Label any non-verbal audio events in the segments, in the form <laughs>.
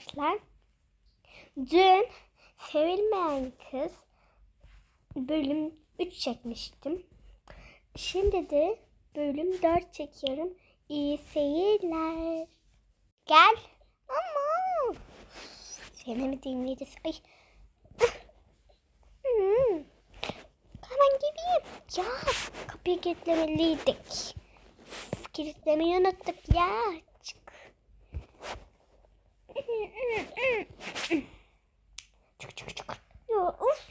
arkadaşlar. Dün Sevilmeyen Kız bölüm 3 çekmiştim. Şimdi de bölüm 4 çekiyorum. İyi seyirler. Gel. Ama. Seni mi dinleyeceğiz? Ay. Hmm. Hemen gideyim. Ya kapıyı kilitlemeliydik. Kilitlemeyi unuttuk ya. Çık. Çık çık of.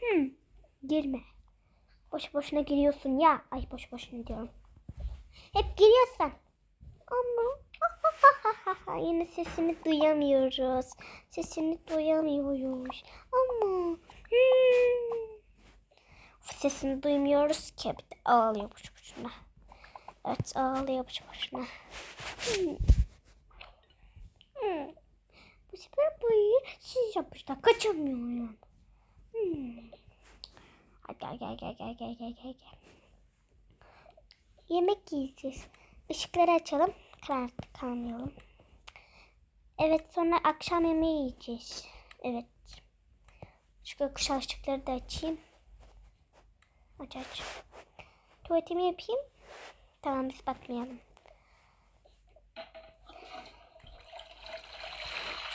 Hmm. Girme. Boş boşuna giriyorsun ya. Ay boş boşuna diyorum. Hep giriyorsun. Ama <laughs> yine sesini duyamıyoruz. Sesini duyamıyoruz. Ama hmm. sesini duymuyoruz ki. Bir de ağlıyor boş boşuna. Evet ağlıyor boş boşuna. Hmm. Bu sefer burayı siz yapmışlar. Kaçamıyorum. Hmm. Gel gel gel gel gel gel gel. Yemek yiyeceğiz. Işıkları açalım. Karanlık kalmayalım. Evet sonra akşam yemeği yiyeceğiz. Evet. Şu gökkuşağı ışıkları da açayım. Aç aç. Tuvaletimi yapayım. Tamam biz bakmayalım.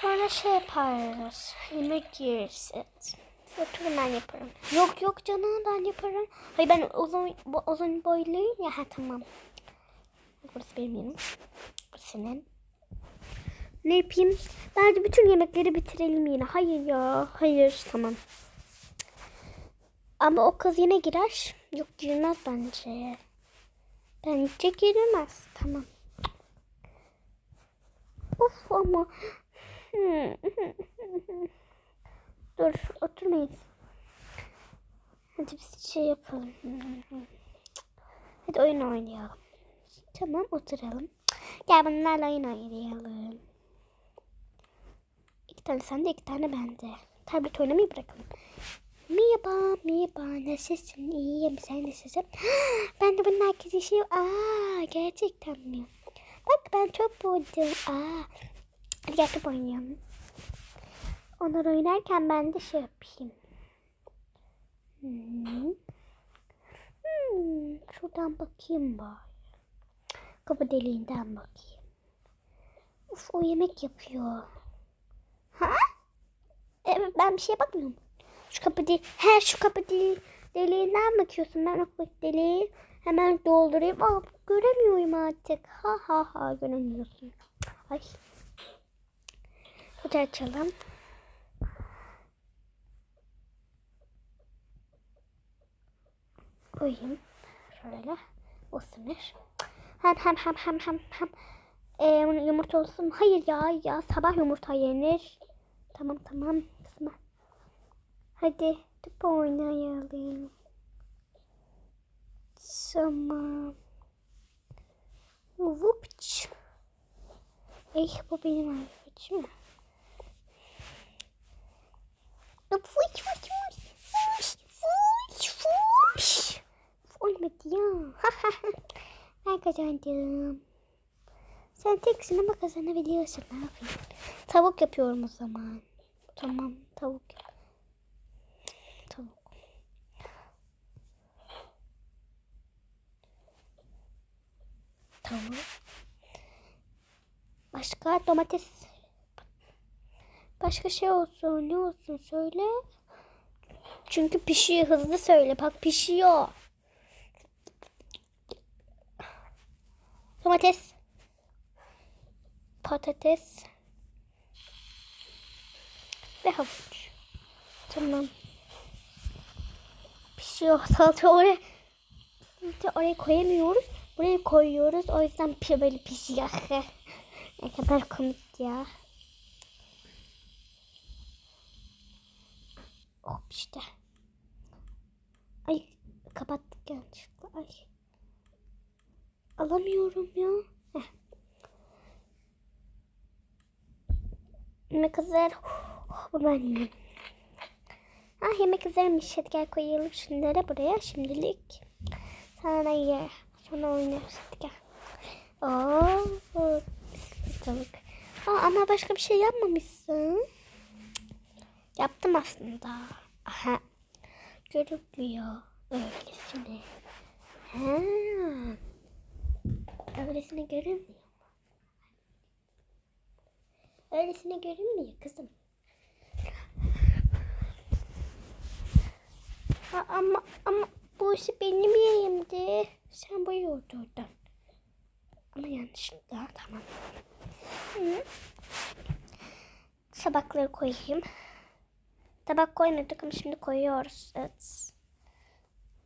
Sonra şey yaparız. Yemek yeriz. Evet. Oturun ben yaparım. Yok yok canım ben yaparım. Hayır ben uzun, uzun boyluyum ya. Ha tamam. Burası benim yerim. Burası senin. Ne yapayım? Bence bütün yemekleri bitirelim yine. Hayır ya. Hayır tamam. Ama o kız yine girer. Yok girmez bence. Bence girmez. Tamam. Of ama. Dur oturmayız. Hadi biz şey yapalım. Hadi oyun oynayalım. Tamam oturalım. Gel bunlarla oyun oynayalım. İki tane sende iki tane bende. Tablet oynamayı bırakalım. Merhaba, merhaba. Nasılsın? İyiyim. Sen nasılsın? <gasps> Ben de bunun arkadaşıyım. Aa, gerçekten mi? Bak ben çok buldum. Aa, hadi top oynayalım. Onlar oynarken ben de şey yapayım. Hmm. Hmm, şuradan bakayım bari. Kapı deliğinden bakayım. Uf o yemek yapıyor. Ha? Evet ben bir şeye bakmıyorum. Şu kapı değil. He şu kapı değil. Deliğinden bakıyorsun. Ben o deliği hemen doldurayım. Aa göremiyorum artık. Ha ha ha göremiyorsun. Ay. Hadi açalım. Koyayım. Şöyle. Olsun. Hem hem hem hem hem hem. Ee, yumurta olsun. Hayır ya ya sabah yumurta yenir. Tamam tamam. Kızma. Hadi top oynayalım. Tamam. Vupç. Ey bu benim arkadaşım. Fuş fuş fuş. Fuş fuş fuş. Olmadı ya. <laughs> ben kazandım. Sen teksin ama kazanabiliyorsun. Ne? Tavuk yapıyorum o zaman. Tamam tavuk yap. Tavuk. Başka domates. Başka şey olsun. Ne olsun söyle. Çünkü pişiyor. Hızlı söyle. Bak pişiyor. Domates. Patates. Ve havuç. Tamam. Pişiyor. Salça oraya. Salça oraya koyamıyoruz. Buraya koyuyoruz. O yüzden böyle pişiyor. <laughs> ne kadar komik ya. Hop işte. Ay kapattık yanlışlıkla. Ay. Alamıyorum ya. Heh. Yemek hazır. Oh, bu ben yiyeyim. Ah yemek hazırmış. Hadi gel koyalım şunları buraya şimdilik. Sonra ye. Sonra oynarız. Hadi gel. Oo, tavuk. Aa, ama başka bir şey yapmamışsın. Yaptım aslında. Aha. Görünmüyor. Öylesine. Ha. Öylesine görünmüyor. Öylesine görünmüyor kızım. Ha, ama ama bu işi benim yerimdi. Sen boyuyordun oradan. Ama yanlışlıkla tamam. Hı. Tabakları koyayım. Tabak koymadık ama şimdi koyuyoruz. Evet.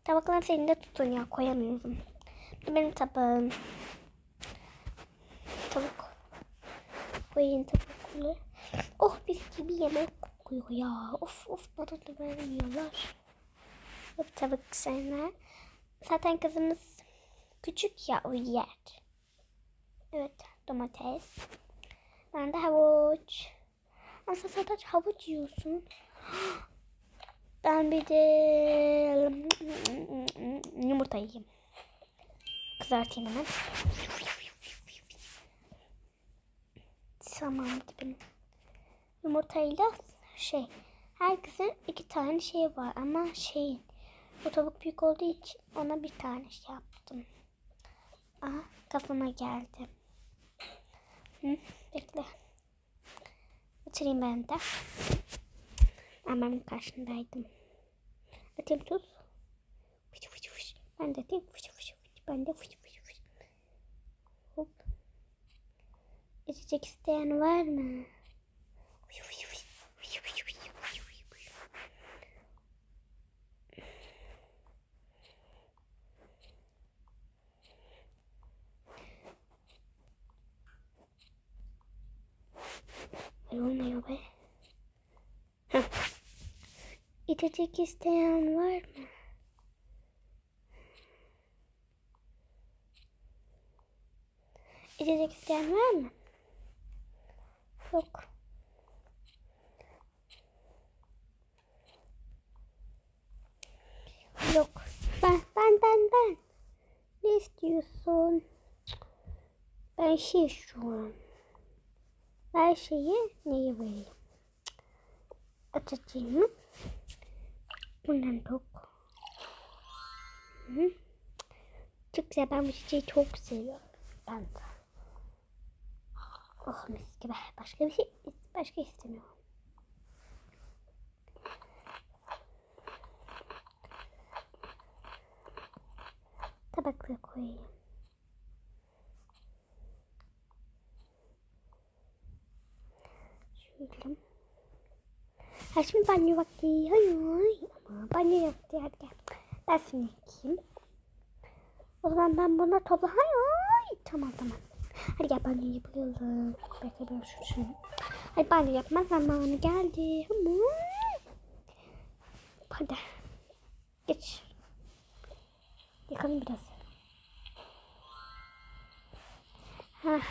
Tabakları senin de tutun ya koyamıyorum. Bu benim tabağım. Tavuk. Koyayım tabakları. Oh mis gibi yemek kokuyor ya. Of of bana da vermiyorlar. Yok tabak sana. Zaten kızımız küçük ya o yer. Evet domates. Ben de havuç. Sen sadece havuç yiyorsun. Ben bir de yumurta yiyeyim. Kızartayım hemen. Tamam benim. Yumurtayla şey. Herkesin iki tane şey var ama şeyin. Bu tavuk büyük olduğu için ona bir tane şey yaptım. Aha kafama geldi. Hı, bekle. Bitireyim ben de. Hemen karşındaydım. Atayım tuz. Fıç fıç fıç. Ben de atayım. Fıç fıç fıç. Ben de fıç fıç fıç. Hop. İçecek isteyen var mı? Fıç fıç fıç. Olmuyor be. Heh. İçecek isteyen var mı? İçecek isteyen var mı? Yok. Yok. Ben, ben, ben, ben. Ne istiyorsun? Ben şey istiyorum. Her şeyi neyi vereyim? Atacağım mı? Bundan çok. Hı. Çok güzel. Ben bu çiçeği çok seviyorum. Ben de. Oh mis gibi. Başka bir şey başka istemiyorum. Tabakları koyayım. Şöyle. Ha şimdi banyo vakti. Hayır. Banyo vakti. Hadi gel. Ben seni yıkayayım. O zaman ben buna topla. Hayır. Tamam tamam. Hadi gel banyo yapalım. Bekle ben şu şunu. Hadi banyo yapma zamanı geldi. Ama. Hadi. Geç. Yakalım biraz. Hah.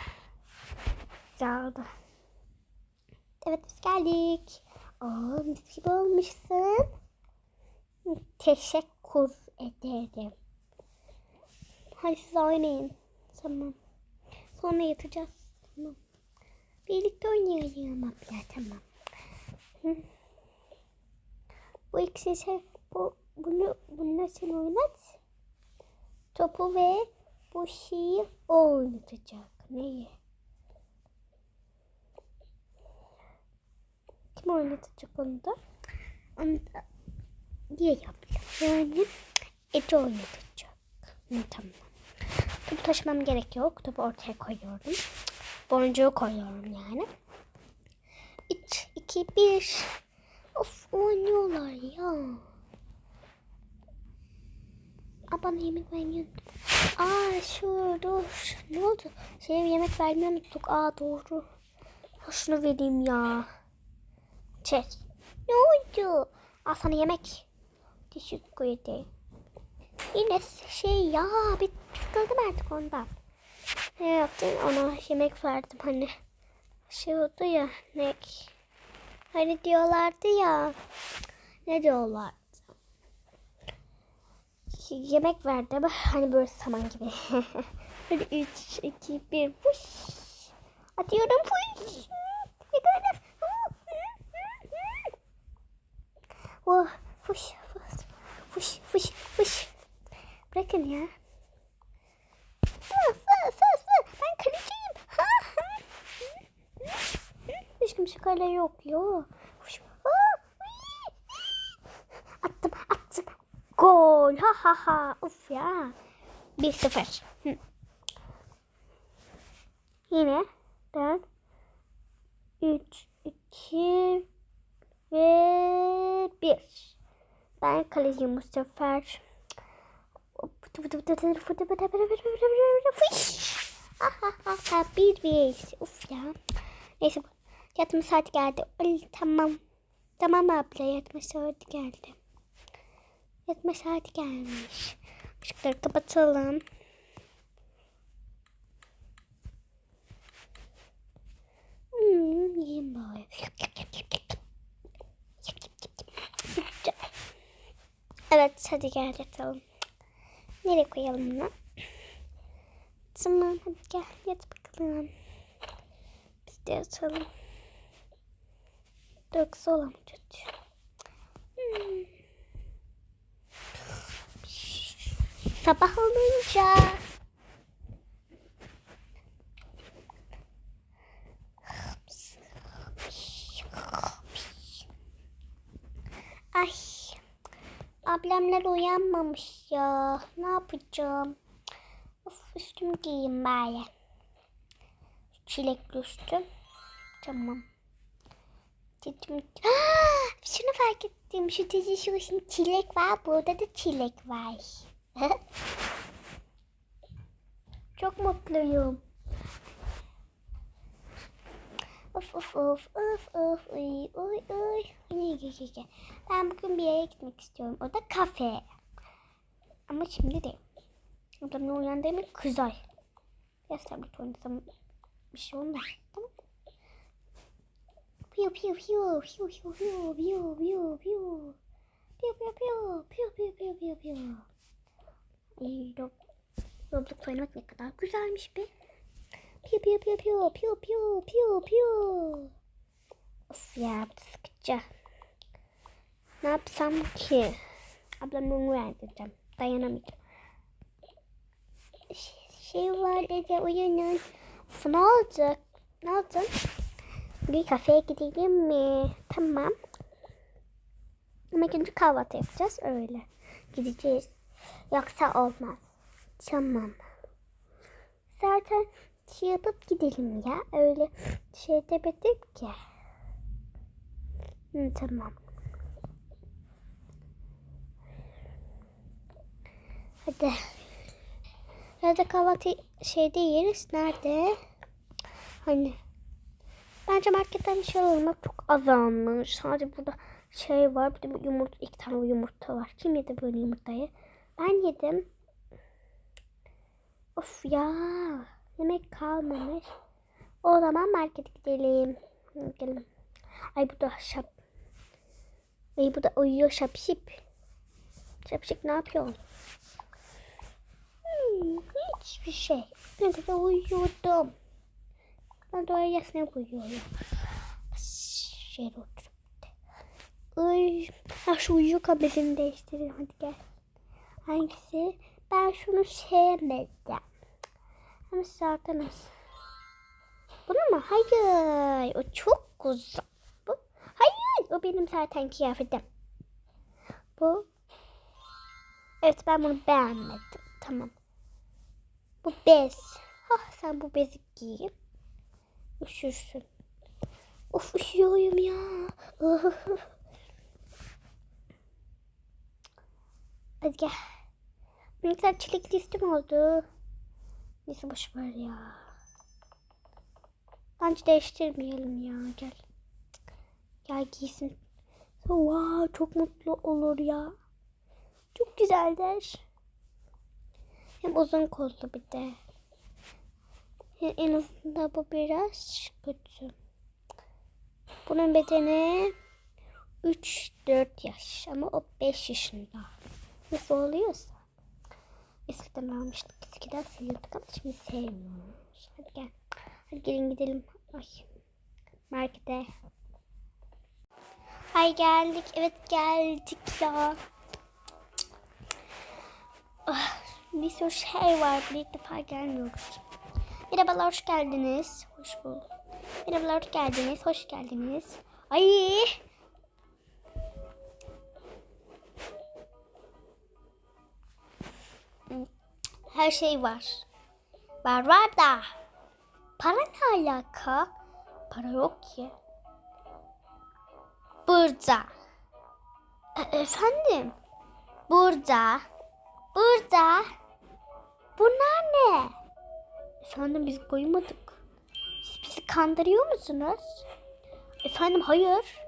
Güzel oldu. Evet biz geldik. Aa mis gibi olmuşsun. Teşekkür ederim. Hadi siz oynayın. Tamam. Sonra yatacağız. Tamam. Birlikte oynayalım abla. Tamam. Bu ikisi şey, bu, bunu, bununla sen oynat. Topu ve bu şeyi oynatacak. Neyi? Kim oynatacak onu da? Onu da diye yaptım. Yani Ece oynatacak. Tamam. Topu taşımam gerek yok. Topu ortaya koyuyorum. Boncuğu koyuyorum yani. 3, 2, 1. Of oynuyorlar ya. Aa, bana yemek vermeyi unuttum. Aa şu dur. Ne oldu? Şey yemek vermeyi unuttuk. Aa doğru. Şunu vereyim ya. Çek. Ne oldu? Al sana yemek. Teşekkür ederim. Yine şey ya bir sıkıldım artık ondan. Ne yaptın? Ona yemek verdim hani. Şey oldu ya ne? Hani diyorlardı ya. Ne diyorlar? Yemek verdim. Hani böyle saman gibi. Hadi 3, 2, 1. Vuş. Atıyorum. Fuş. Yakaladım. Oh, fuş, fuş, fuş, fuş, fuş. Bırakın ya. Fı, fı, fı, fı. Ben kaleciyim. Ha, ha. Hiç kimse kale yok ya. Uy. Attım, attım. Gol. Ha ha ha. Uf ya. 1-0. Hı. Yine ben 3, 2 ve 1. Ben kaleciyim bu sefer. Bir bir. Uf ya. Neyse yatma saati geldi. Ay, tamam. Tamam abla yatma saati geldi. Yatma saati gelmiş. Işıkları kapatalım. Hmm, yiyeyim bari. Evet hadi gel yatalım. Nereye koyalım bunu? Tamam hadi gel yat bakalım. Biz de yatalım. Dökse olamayacak. Hmm. Sabah olunca Ay. Ablamlar uyanmamış ya. Ne yapacağım? Of üstümü giyeyim bari. Çilekli üstüm. Tamam. Dedim. Şunu fark ettim. Şu dizi şu şimdi çilek var. Burada da çilek var. <laughs> Çok mutluyum. Of of of of of uy uy uy. Ben bugün bir yere gitmek istiyorum. O da kafe. Ama şimdi değil. Ablamla uyandığım kızay. Biraz tablet oynasam bir şey olmaz. Tamam. Piyo piyo piyo piyo piyo piyo piyo. Piyo piyo piyo piyo piyo piyo piyo piyo. Ay, Rob Roblox oynamak ne kadar güzelmiş be. Piyo piyo piyo piyo piyo piyo piyo piyo. Of ya sıkıcı. Ne yapsam ki? Ablamla onu verdireceğim. Dayanamayacağım. Şey var dedi. Of, ne olacak? Ne olacak? Bir kafeye gidelim mi? Tamam. Ama önce kahvaltı yapacağız. Öyle. Gideceğiz. Yoksa olmaz. Tamam. Zaten şey yapıp gidelim ya. Öyle şey demedim ki. Hı, tamam. Hadi. Nerede kahvaltı şeyde yeriz? Nerede? Hani. Bence marketten bir şey alalım. Çok azalmış. Sadece burada şey var. Bir de bu yumurta, iki tane yumurta var. Kim yedi böyle yumurtayı? Ben yedim. Of ya. Yemek kalmamış. O zaman markete gidelim. Gidelim. Ay bu da şap. Ay bu da uyuyor şapşip. Şapşip ne yapıyor? Hmm, hiçbir şey. Ben de uyuyordum. Ben de öylesine uyuyorum. Şöyle oturup. Ay, ha şu uyuyor kablolarını değiştirelim. Hadi gel. Hangisi? Ben şunu sevmedim. Ama zaten az. Bunu mu? Hayır. O çok güzel. Bu. Hayır. O benim zaten kıyafetim. Bu. Evet ben bunu beğenmedim. Tamam. Bu bez. Ah sen bu bezi giy. Üşürsün. Of üşüyorum ya. <laughs> Hadi gel. Ne kadar çilekli üstüm oldu. Neyse boş ver ya. Bence değiştirmeyelim ya. Gel. Gel giysin. Wow, çok mutlu olur ya. Çok güzel der. Hem uzun kollu bir de. En azından bu biraz kötü. Bunun bedeni 3-4 yaş ama o 5 yaşında. Nasıl oluyorsa. Eskiden almıştık. Eskiden seviyorduk ama şimdi sevmiyoruz. Hadi gel. Hadi gelin gidelim. Ay. Markete. Ay geldik. Evet geldik ya. Ah, bir sürü şey var. Bir ilk defa gelmiyoruz. Merhabalar hoş geldiniz. Hoş bulduk. Merhabalar hoş geldiniz. Hoş geldiniz. Ay. Her şey var. Var var da. Para ne alaka? Para yok ki. Burada. E- efendim? Burada. Burada. Bunlar ne? Efendim biz koymadık. Siz bizi kandırıyor musunuz? Efendim hayır.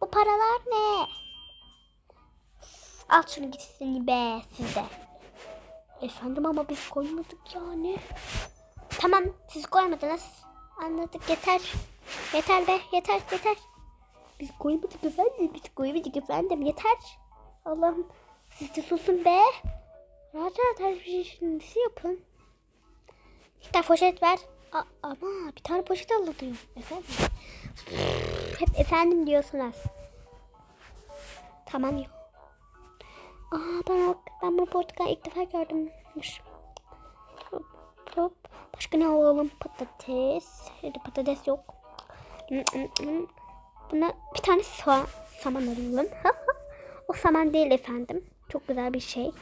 Bu paralar ne? Al şunu gitsin be size. Efendim ama biz koymadık yani. Tamam siz koymadınız. Anladık yeter. Yeter be yeter yeter. Biz koymadık efendim. Biz koymadık efendim yeter. Allah'ım siz de susun be. Rahat rahat her şey şimdi yapın. Bir tane poşet ver. A- ama bir tane poşet alıyorum. Efendim. Hep efendim diyorsunuz. Tamam yok. Aa ben, ben bunu portakal ilk defa gördüm. Hop, hop. Başka ne alalım? Patates. Hadi patates yok. Buna bir tane soğan, saman alalım. <laughs> o saman değil efendim. Çok güzel bir şey.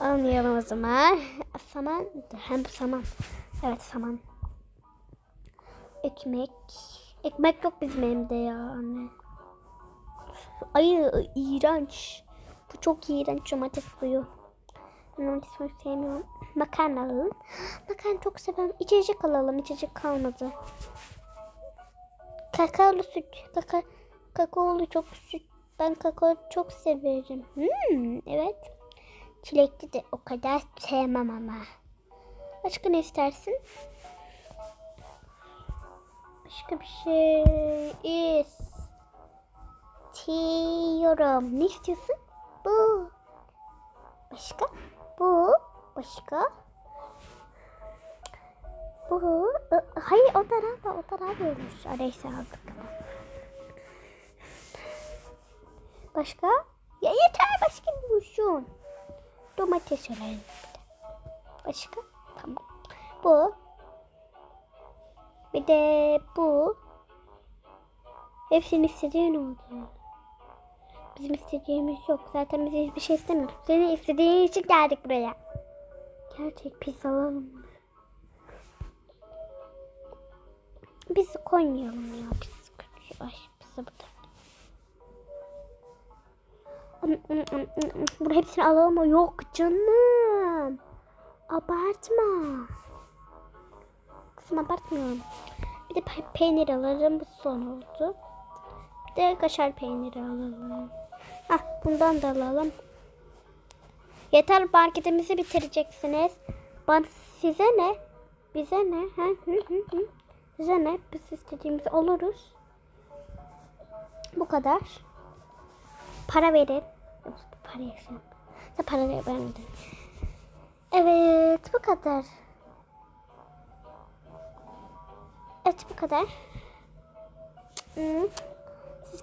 Almayalım o zaman. <laughs> Saman. Hem saman. Evet saman. Ekmek. Ekmek yok bizim evde ya anne. Ay iğrenç. Bu çok iğrenç domates suyu. Domates suyu sevmiyorum. Makarna alalım. Makarna çok seviyorum. İçecek alalım. İçecek kalmadı. Kakaolu süt. Kaka, kakaolu çok süt. Ben kakao çok severim. Hmm, evet. Çilekli de o kadar sevmem ama. Başka ne istersin? Başka bir şey istiyorum. Ne istiyorsun? Başka? Bu. Hayır onlar alma. Onlar almıyormuş. Aa, Neyse aldık. Başka? Ya yeter başka bulsun. Domates de. Başka? Tamam. Bu. Bir de bu. Hepsini istediğin oldu. Bizim istediğimiz yok. Zaten biz hiçbir şey istemiyoruz. Senin istediğin için geldik buraya. Gerçek pizza alalım. Biz koymayalım ya. Pizza kötü. Ay pizza burada. Bunu hepsini alalım mı? Yok canım. Abartma. Kızım abartmıyorum. Bir de pe- peynir alırım. Bu son oldu. Bir de kaşar peyniri alalım. Hah bundan da alalım. Yeter marketimizi bitireceksiniz. Bana size ne? Bize ne? Ha? Hı hı hı. Size ne? Biz istediğimizi alırız. Bu kadar. Para verin. Para yaşam. Ya para ver ben de. Evet bu kadar. Evet bu kadar. Siz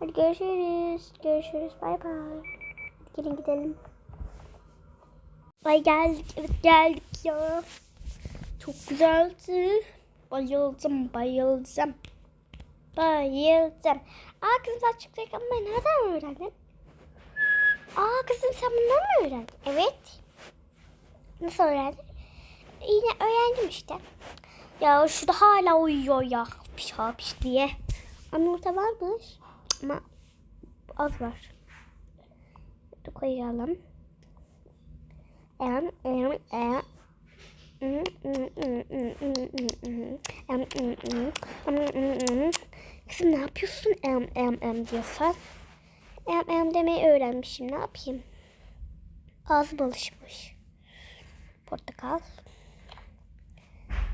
Hadi görüşürüz. Görüşürüz. Bay bay. Gelin gidelim. Ay geldik. Evet geldik ya. Çok güzeldi. Bayıldım. Bayıldım. Bayıldım. Aa kızım sen çok reklamı nereden öğrendin? Aa kızım sen bundan mı öğrendin? Evet. Nasıl öğrendin? Yine öğrendim işte. Ya şurada hala uyuyor ya. Hapş hapş diye. Ama orada varmış. Ama az var. Koyalım. Em em em. Kızım ne yapıyorsun em em em diyorsan? Em em demeyi öğrenmişim ne yapayım? Ağzım alışmış. Portakal.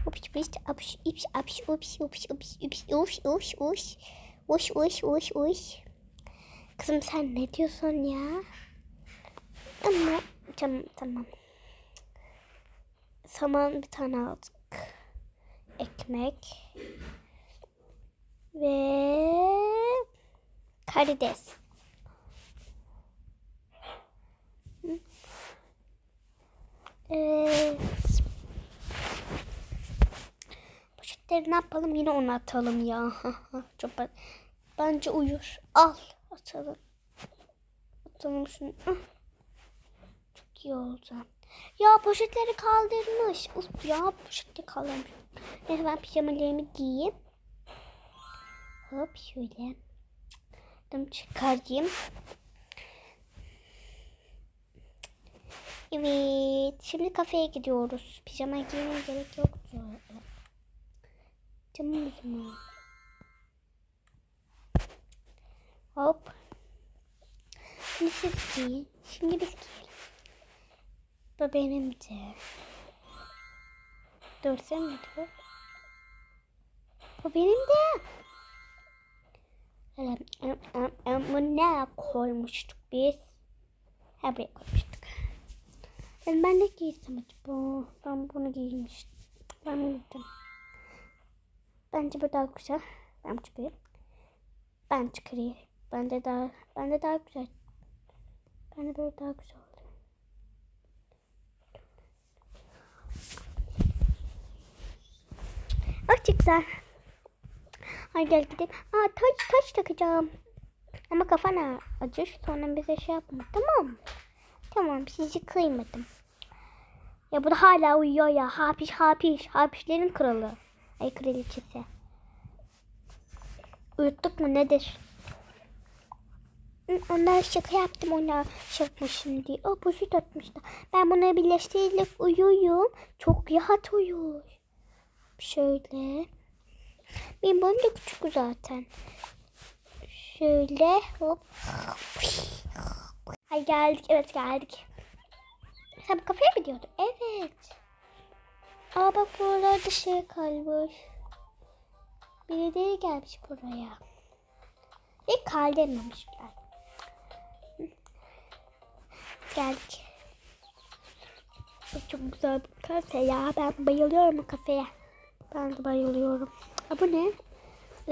Ups ups ups ups ups ups ups ups ups ups ups ups uş uş uş uş. Kızım sen ne diyorsun ya? Ama tamam tamam. Saman bir tane aldık. ekmek ve karides. Evet. Poşetleri ne yapalım? Yine onu atalım ya. <laughs> Çok ben- Bence uyur. Al atalım. Atalım şunu. İyi oldu. Ya poşetleri kaldırmış. Uf ya poşetleri kaldırmış. Neyse ben pijamalarımı giyeyim. Hop şöyle. Bunu çıkarayım. Evet. Şimdi kafeye gidiyoruz. Pijama giymeye gerek yoktu. Canım üzüm Hop. Şimdi siz giyin. Şimdi biz giyelim. Bu benim de. Dörsem mi bu? Bu benim de. Em, em, em, em, Bunu ne koymuştuk biz? Ha buraya koymuştuk. Ben, ben ne giysem acaba? Ben bunu giymiştim. Ben giydim. Bence bu daha güzel. Ben çıkayım. Ben çıkarayım. Ben de daha, ben de daha güzel. Ben de böyle daha güzel oldu. Çok güzel. Hadi gel gidelim. Aa taç taç takacağım. Ama kafana acır. Sonra bize şey yapma. Tamam? Tamam sizi kıymadım. Ya bu da hala uyuyor ya. Hapiş hapiş. Hapişlerin kralı. Ay kraliçesi. Uyuttuk mu nedir? Onlar şaka yaptım onlar şakmışım diye. O poşet atmıştı. Ben bunları birleştirip uyuyorum. Çok rahat uyuyor. Şöyle. Benim boyum da küçük zaten. Şöyle hop. Hay geldik. Evet geldik. Sen bu kafeye mi gidiyordun? Evet. Aa bak buralarda şey kalmış. Birileri gelmiş buraya. Ve kaldırmamışlar. Hı. Geldik. Çok güzel bir kafe ya. Ben bayılıyorum bu kafeye. Ben de bayılıyorum. Aa, bu ne?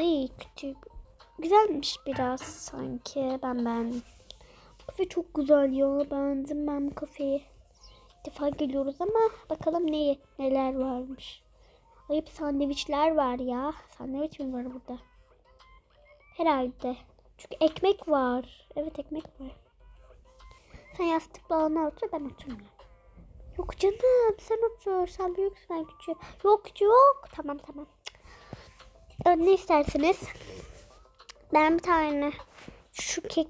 İyi küçük. Güzelmiş biraz sanki. Ben beğendim. Bu kafe çok güzel ya. Beğendim ben bu kafeyi. İlk defa geliyoruz ama bakalım ne neler varmış. Ayıp sandviçler var ya. Sandviç mi var burada? Herhalde. Çünkü ekmek var. Evet ekmek var. Sen yastıkla ona otur ben oturmuyorum. Yok canım sen otur. Sen büyüksün ben küçüğüm. Yok yok. Tamam tamam. Ne istersiniz? Ben bir tane şu kek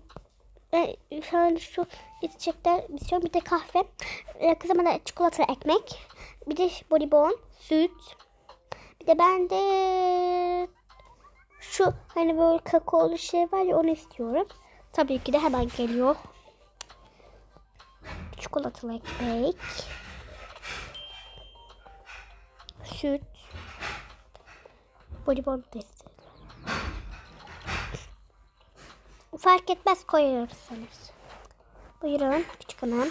e, şöyle şu içecekler istiyorum. Bir de kahve. E, kızıma da çikolata ekmek. Bir de bonibon, süt. Bir de ben de şu hani böyle kakaolu şey var ya onu istiyorum. Tabii ki de hemen geliyor. Çikolatalı ekmek. Süt. Bonibon istiyorum. Fark etmez koyarsanız. Buyurun küçük hanım.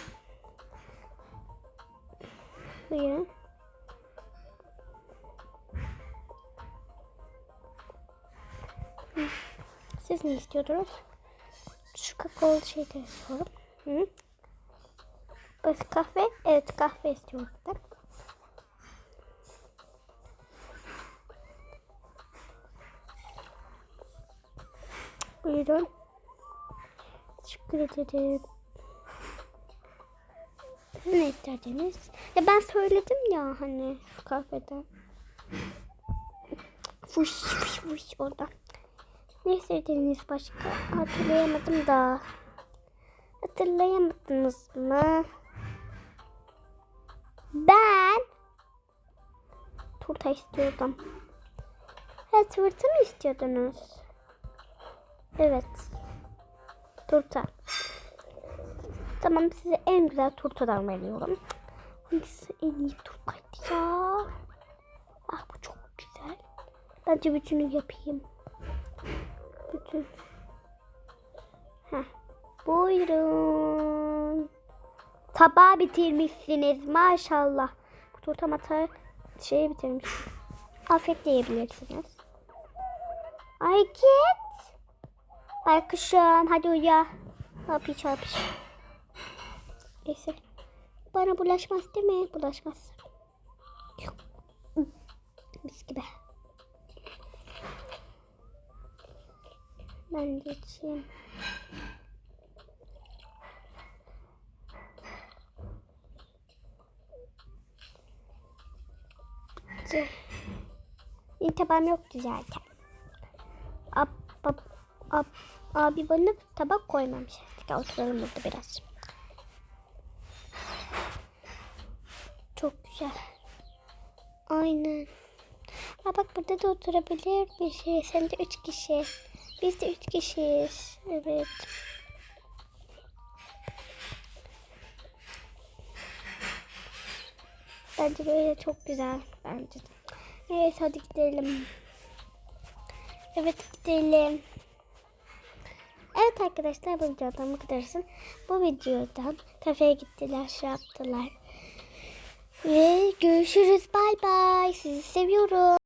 Buyurun. Siz ne istiyordunuz? Şu kakaolu şeyleri istiyorum. Hı. Başka kahve? Evet kahve istiyorum. Buyurun. Teşekkür ederim. Ne isterdiniz? Ya ben söyledim ya hani şu kahveden. Fuş fuş fuş oradan. Ne istediniz başka? Hatırlayamadım da. Hatırlayamadınız mı? Turta istiyordum. Turta mı istiyordunuz? Evet. Turta. Tamam size en güzel turtadan veriyorum. Hangisi en iyi turtaydı ya? Ah bu çok güzel. Bence bütünü yapayım. Bütün. Heh. Buyurun. Tabağı bitirmişsiniz maşallah. Bu turta mata şeyi bitirmiş. Afiyet yiyebilirsiniz. Ay git. Baykuşum hadi uya. Hapiş hapiş. Neyse. Bana bulaşmaz değil mi? Bulaşmaz. Mis gibi. Ben de İyi tabağım yoktu zaten. Ab, ab, ab, abi bana tabak koymamış. Hadi oturalım burada biraz. Çok güzel. Aynen. Ha bak burada da oturabilir bir şey. Sen de üç kişi. Biz de üç kişiyiz. Evet. Bence böyle çok güzel. Bence. Evet hadi gidelim. Evet gidelim. Evet arkadaşlar bu videodan bu kadarısın. Bu videodan kafeye gittiler, şey yaptılar. Ve görüşürüz. Bay bay. Sizi seviyorum.